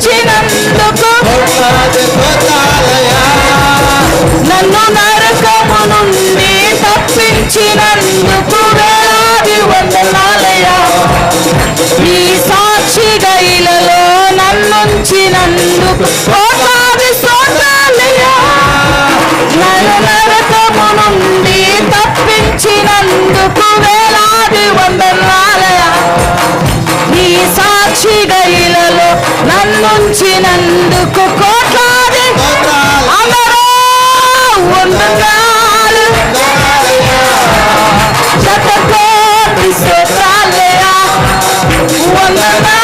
చోటించినందుకు నన్ను నరకము నుండి తప్పించినందుకు వేలాది వందనాలయ్యా ఈ సాక్షిగా ఇలలో నన్నుంచినందుకు నన్నుంచినందుకు కోట్లాది అందరూ వందనాలు. శతకోటి స్తోత్రాలయ్యా వందనాలు.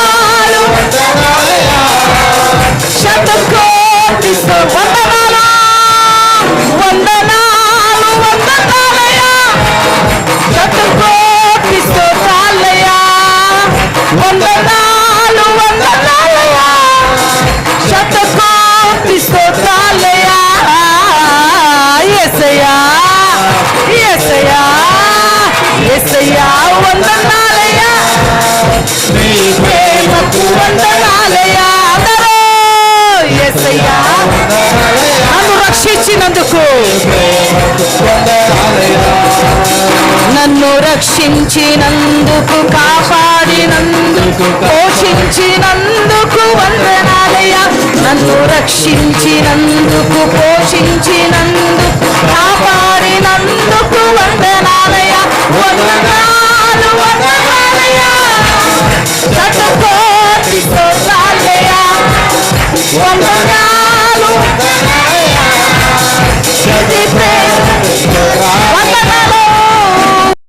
ఎస్సయ్యా ఎస్సయ్యా ఎస్సయ్యా వందనాలయ్యా. నీ ప్రేమకు వందనాలయ్యా అందరూ యేసయ్యా నన్ను రక్షించినందుకు. నన్ను రక్షించినందుకు కాపాడినందుకు పోషించినందుకు వందనాలయ్యా. నన్ను రక్షించినందుకు పోషించినందుకు చట్టుకోటి